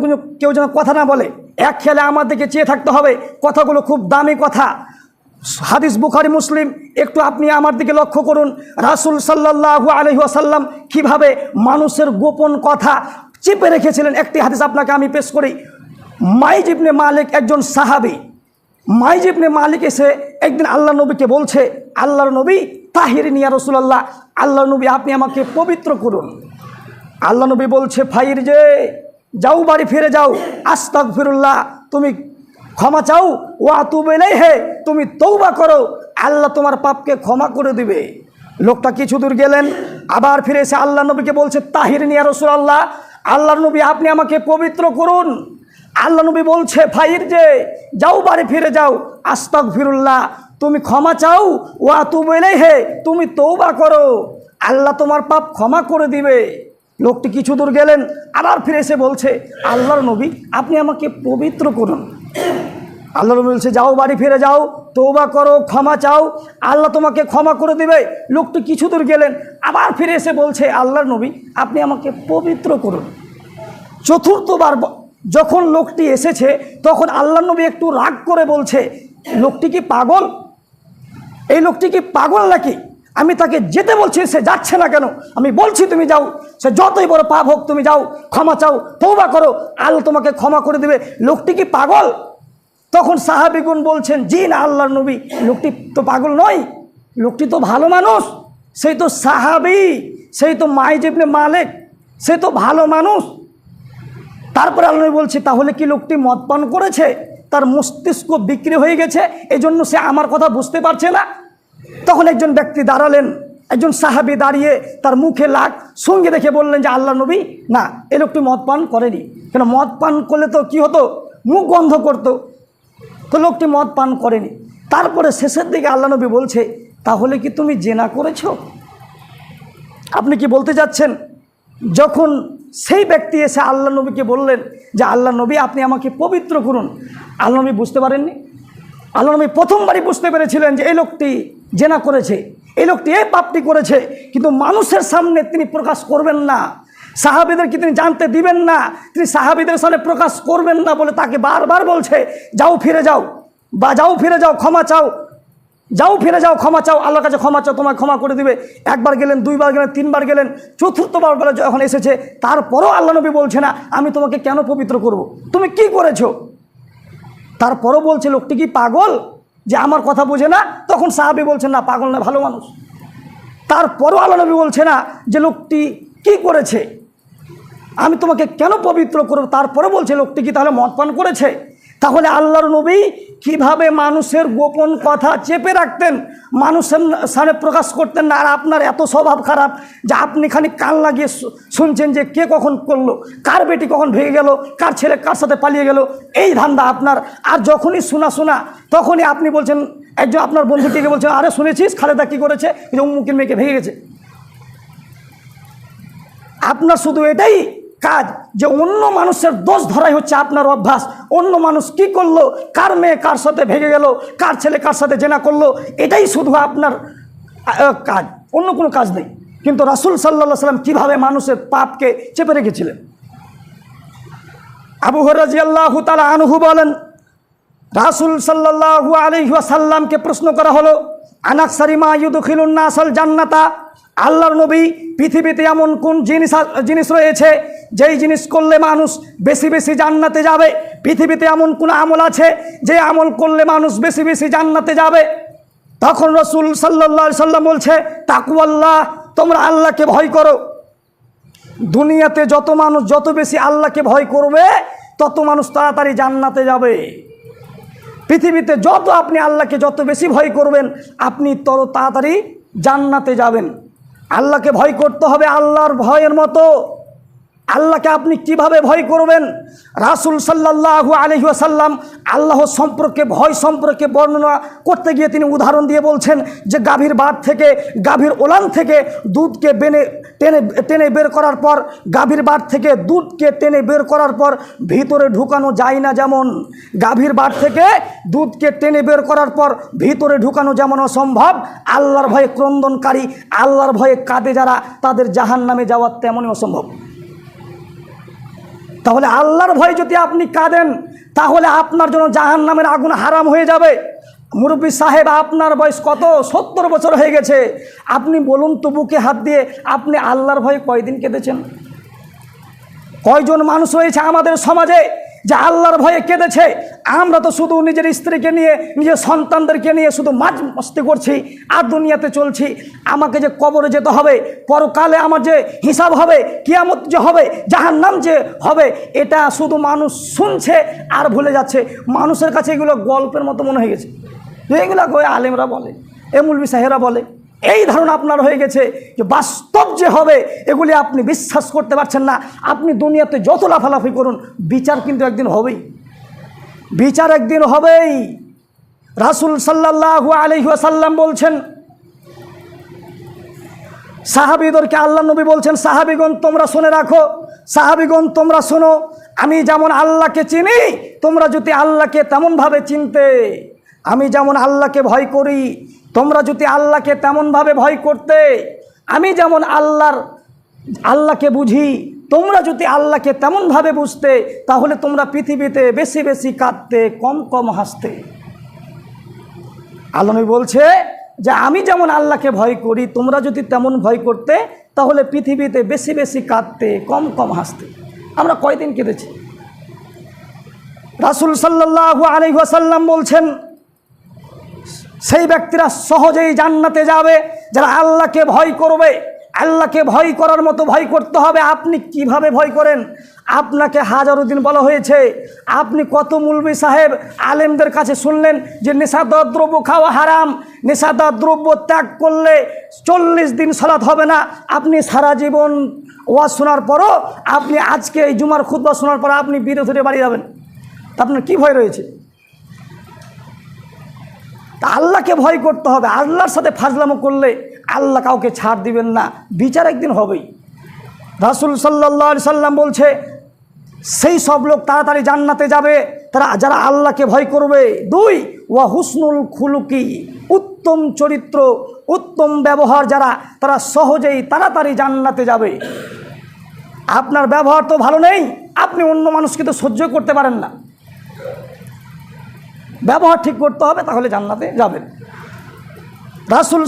কোনো কেউ যেন কথা না বলে। এক খেলে আমাদেরকে চেয়ে থাকতে হবে, কথাগুলো খুব দামি কথা। হাদিস বুখারি, মুসলিম, একটু আপনি আমার দিকে লক্ষ্য করুন। রাসুল সাল্লাহু আলহিহাসাল্লাম কীভাবে মানুষের গোপন কথা চেপে রেখেছিলেন? একটি হাদিস আপনাকে আমি পেশ করি। মাইজিবনে মালিক একজন সাহাবি। মাইজিবনে মালিক এসে একদিন আল্লাহ নবীকে বলছে, আল্লাহর নবী তাহির নিয়া রসুলাল্লাহ। আল্লাহ নবী, আপনি আমাকে পবিত্র করুন। আল্লাহ নবী বলছে, ফাইর যে যাও বাড়ি ফিরে যাও। আস্তাক ফিরুল্লাহ তুমি ক্ষমা চাও। ও আতুবেলাই হে তুমি তৌবা করো। আল্লাহ তোমার পাপকে ক্ষমা করে দিবে। লোকটা কিছু দূর গেলেন, আবার ফিরে এসে আল্লাহ নবীকে বলছে, তাহির নিয়া রসুল আল্লাহ আল্লাহ নবী আপনি আমাকে পবিত্র করুন। আল্লাহ নবী বলছে ফাইর যে, যাও বাড়ি ফিরে যাও। আস্তাক ফিরুল্লাহ তুমি ক্ষমা চাও। ও আতুবেলাই হে তুমি তৌবা করো। আল্লাহ তোমার পাপ ক্ষমা করে দিবে। লোকটি কিছু দূর গেলেন, আবার ফিরে এসে বলছে, আল্লাহর নবী, আপনি আমাকে পবিত্র করুন। আল্লাহ নবী বলছে, যাও বাড়ি ফিরে যাও তৌবা করো, ক্ষমা চাও, আল্লাহ তোমাকে ক্ষমা করে দেবে। লোকটি কিছু দূর গেলেন, আবার ফিরে এসে বলছে, আল্লাহর নবী, আপনি আমাকে পবিত্র করুন। চতুর্থবার যখন লোকটি এসেছে, তখন আল্লাহ নবী একটু রাগ করে বলছে, লোকটি কি পাগল? এই লোকটি কি পাগল নাকি? আমি তাকে যেতে বলছি, সে যাচ্ছে না কেন? আমি বলছি, তুমি যাও। সে যতই বড় পাপ হোক, তুমি যাও। ক্ষমা চাও তৌবা করো। আল্লাহ তোমাকে ক্ষমা করে দেবে। লোকটি কি পাগল? তখন সাহাবিগুন বলছেন, জি না, আল্লাহর নবী। লোকটি তো পাগল নয়। লোকটি তো ভালো মানুষ। সেই তো সাহাবি, সেই তো মাইজিবনে মালিক, সে তো ভালো মানুষ। তারপরে আল্লাহ বলছে, তাহলে কি লোকটি মদ পান করেছে? তার মস্তিষ্ক বিক্রি হয়ে গেছে? এজন্য সে আমার কথা বুঝতে পারছে না। তখন একজন ব্যক্তি দাঁড়ালেন, একজন সাহাবি দাঁড়িয়ে তার মুখে লাগ সঙ্গে দেখে বললেন যে আল্লাহ নবী? না, এ লোকটি মদ পান করেনি। কেন, মদ পান করলে তো কি হতো? মুখ বন্ধ করতো। তো লোকটি মদ পান করেনি। তারপরে শেষের দিকে আল্লাহ নবী বলছে, তাহলে কি তুমি জেনা করেছ? আপনি কি বলতে যাচ্ছেন? যখন সেই ব্যক্তি এসে আল্লাহ নবীকে বললেন যে, আল্লাহ নবী, আপনি আমাকে পবিত্র করুন। আল্লাহ নবী বুঝতে পারেননি। আল্লাহ নবী প্রথমবারই বুঝতে পেরেছিলেন যে, এই লোকটি জেনা করেছে। এই লোকটি এই পাপটি করেছে, কিন্তু মানুষের সামনে তিনি প্রকাশ করবেন না। সাহাবিদেরকে তিনি জানতে দিবেন না, তিনি সাহাবিদের সামনে প্রকাশ করবেন না বলে তাকে বারবার বলছে, যাও ফিরে যাও বা যাও ফিরে যাও, ক্ষমা চাও। যাও ফিরে যাও, ক্ষমা চাও। আল্লাহর কাছে ক্ষমা চাও, তোমায় ক্ষমা করে দিবে। একবার গেলেন, দুইবার গেলেন, তিনবার গেলেন, চতুর্থবার বেলা যখন এসেছে, তারপরও আল্লাহ নবী বলছে না, আমি তোমাকে কেন পবিত্র করব। তুমি কি করেছ? তারপরও বলছে, লোকটি কি পাগল? যে আমার কথা বোঝে না, তখন সাহাবি বলছেন না, পাগল না, ভালো মানুষ। তারপরও আল্লাহ নবী বলছে না যে, লোকটি কি করেছে? আমি তোমাকে কেন পবিত্র করব? তারপরে বলছে, লোকটি কি তাহলে মদ পান করেছে? তাহলে আল্লাহর নবী কীভাবে মানুষের গোপন কথা চেপে রাখতেন? মানুষের সামনে প্রকাশ করতেন না। আর আপনার এত স্বভাব খারাপ যে আপনি খালি কান লাগিয়ে শুনছেন যে কে কখন করল? কার বেটি কখন ভেঙে গেল? কার ছেলে কার সাথে পালিয়ে গেল? এই ধান্দা আপনার। আর যখনই শোনা শোনা, তখনই আপনি বলছেন, একজন আপনার বন্ধুটিকে বলছেন, আরে শুনেছিস খালেদা কী করেছে? যে অমুকের মেয়েকে ভেঙে গেছে। আপনার শুধু এটাই কাজ যে অন্য মানুষের দোষ ধরাই হচ্ছে আপনার অভ্যাস। অন্য মানুষ কি করল? কার মেয়ে কার সাথে ভেঙে গেল? কার ছেলে কার সাথে জেনা করল? এটাই শুধু আপনার কাজ। অন্য কোনো কাজ নেই। কিন্তু রাসুল সাল্লাহ সাল্লাম কীভাবে মানুষের পাপকে চেপে রেখেছিলেন? আবু হরাজি আল্লাহ তালা আনহু বলেন, রাসুল সাল্লাহু আলহাসাল্লামকে প্রশ্ন করা হলো আনাক সারিমা ইউদুখিলুন্না আসল জান্নাতা? আল্লাহর নবী পৃথিবীতে এমন কোন জিনিস জিনিস রয়েছে যেই জিনিস করলে মানুষ বেশি বেশি জান্নাতে যাবে, পৃথিবীতে এমন কোন আমল আছে যে আমল করলে মানুষ বেশি বেশি জান্নাতে যাবে? তখন রসুল সাল্লাহ সাল্লাম বলছে তাকু আল্লাহ তোমরা আল্লাহকে ভয় করো। দুনিয়াতে যত মানুষ যত বেশি আল্লাহকে ভয় করবে, তত মানুষ তাড়াতাড়ি জান্নাতে যাবে। পৃথিবীতে যত আপনি আল্লাহকে যত বেশি ভয় করবেন, আপনি তত তাড়াতাড়ি জান্নাতে যাবেন। আল্লাহকে ভয় করতে হবে আল্লাহর ভয়ের মতো। আল্লাহকে আপনি কীভাবে ভয় করবেন? রাসুল সাল্লাহু আলহিহাসাল্লাম আল্লাহ সম্পর্কে, ভয় সম্পর্কে বর্ণনা করতে গিয়ে তিনি উদাহরণ দিয়ে বলছেন যে গাভীর বাদ থেকে, গাভীর ওলান থেকে দুধকে বেনে, টেনে টেনে বের করার পর, গাভীর বাদ থেকে দুধকে টেনে বের করার পর ভিতরে ঢুকানো যায় না যেমন। গাভীর বাদ থেকে দুধকে টেনে বের করার পর ভিতরে ঢুকানো যেমন অসম্ভব, আল্লাহর ভয়ে ক্রন্দনকারী, আল্লাহর ভয়ে কাঁদে যারা, তাদের জাহান নামে যাওয়া তেমনই অসম্ভব। তাহলে আল্লাহর ভয় যদি আপনি কাঁদেন, তাহলে আপনার জন্য জাহান নামের আগুন হারাম হয়ে যাবে। মুরব্বী সাহেব, আপনার বয়স কত? সত্তর বছর হয়ে গেছে। আপনি বলুন তো বুকে হাত দিয়ে, আপনি আল্লাহর ভয় কয়দিন কেঁদেছেন? কয়জন মানুষ হয়েছে আমাদের সমাজে যে আল্লাহর ভয়ে কেঁদেছে, আমরা তো শুধু নিজের স্ত্রীকে নিয়ে, নিজের সন্তানদেরকে নিয়ে শুধু মাঝ মস্তি করছি, আর দুনিয়াতে চলছি। আমাকে যে কবরে যেতে হবে, পরকালে আমার যে হিসাব হবে, কিয়ামত যে হবে জাহার নাম যে হবে, এটা শুধু মানুষ শুনছে আর ভুলে যাচ্ছে। মানুষের কাছে এগুলো গল্পের মতো মনে হয়ে গেছে। এগুলো ওই আলেমরা বলে এমুলবি সাহেরা বলে। এই ধারণা আপনার হয়ে গেছে যে বাস্তব যে হবে, এগুলি আপনি বিশ্বাস করতে পারছেন না। আপনি দুনিয়াতে যত লাফালাফি করুন, বিচার কিন্তু একদিন হবেই। বিচার একদিন হবেই। রাসুল সাল্লাহু আলহিহাসাল্লাম বলছেন, সাহাবিদেরকে আল্লাহ নবী বলছেন, সাহাবিগণ, তোমরা শুনে রাখো, সাহাবিগণ, তোমরা শোনো, আমি যেমন আল্লাহকে চিনি, তোমরা যদি আল্লাহকে তেমনভাবে চিনতে, আমি যেমন আল্লাহকে ভয় করি, তোমরা যদি আল্লাহকে তেমনভাবে ভয় করতে আমি যেমন আল্লাহর, আল্লাহকে বুঝি, তোমরা যদি আল্লাহকে তেমনভাবে বুঝতে, তাহলে তোমরা পৃথিবীতে বেশি বেশি কাঁদতে, কম কম হাসতে। আলমী বলছে যে, আমি যেমন আল্লাহকে ভয় করি, তোমরা যদি তেমন ভয় করতে, তাহলে পৃথিবীতে বেশি বেশি কাঁদতে, কম কম হাসতে। আমরা কয়দিন কেঁদেছি? রাসুল সাল্লাহ আলহাসাল্লাম বলছেন, সেই ব্যক্তিরা সহজেই জান্নাতে যাবে যারা আল্লাহকে ভয় করবে, আল্লাহকে ভয় করার মতো ভয় করতে হবে, আপনি কীভাবে ভয় করেন? আপনাকে হাজারো দিন বলা হয়েছে, আপনি কত মুলবি সাহেব, আলেমদের কাছে শুনলেন যে নেশাদার দ্রব্য খাওয়া হারাম, নেশাদার দ্রব্য ত্যাগ করলে চল্লিশ দিন সালাত হবে না, আপনি সারা জীবন ওয়াজ শোনার পরও আপনি আজকে এই জুমার খুদ্া শোনার পর আপনি বিরোধীরে বাড়ি যাবেন। আপনার কী ভয় রয়েছে? তা আল্লাহকে ভয় করতে হবে। আল্লাহর সাথে ফাজলামো করলে আল্লাহ কাউকে ছাড় দিবেন না। বিচার একদিন হবেই। রাসুল সাল্লাহ সাল্লাম বলছে, সেই সব লোক তাড়াতাড়ি জান্নাতে যাবে। তারা, যারা আল্লাহকে ভয় করবে, দুই, ওয়া হুসনুল খুলুকি, উত্তম চরিত্র, উত্তম ব্যবহার যারা, তারা সহজেই তাড়াতাড়ি জান্নাতে যাবে। আপনার ব্যবহার তো ভালো নেই, আপনি অন্য মানুষকে তো সহ্য করতে পারেন না। ব্যবহার ঠিক করতে হবে তাহলে জান্নাতে যাবেন। রাসুল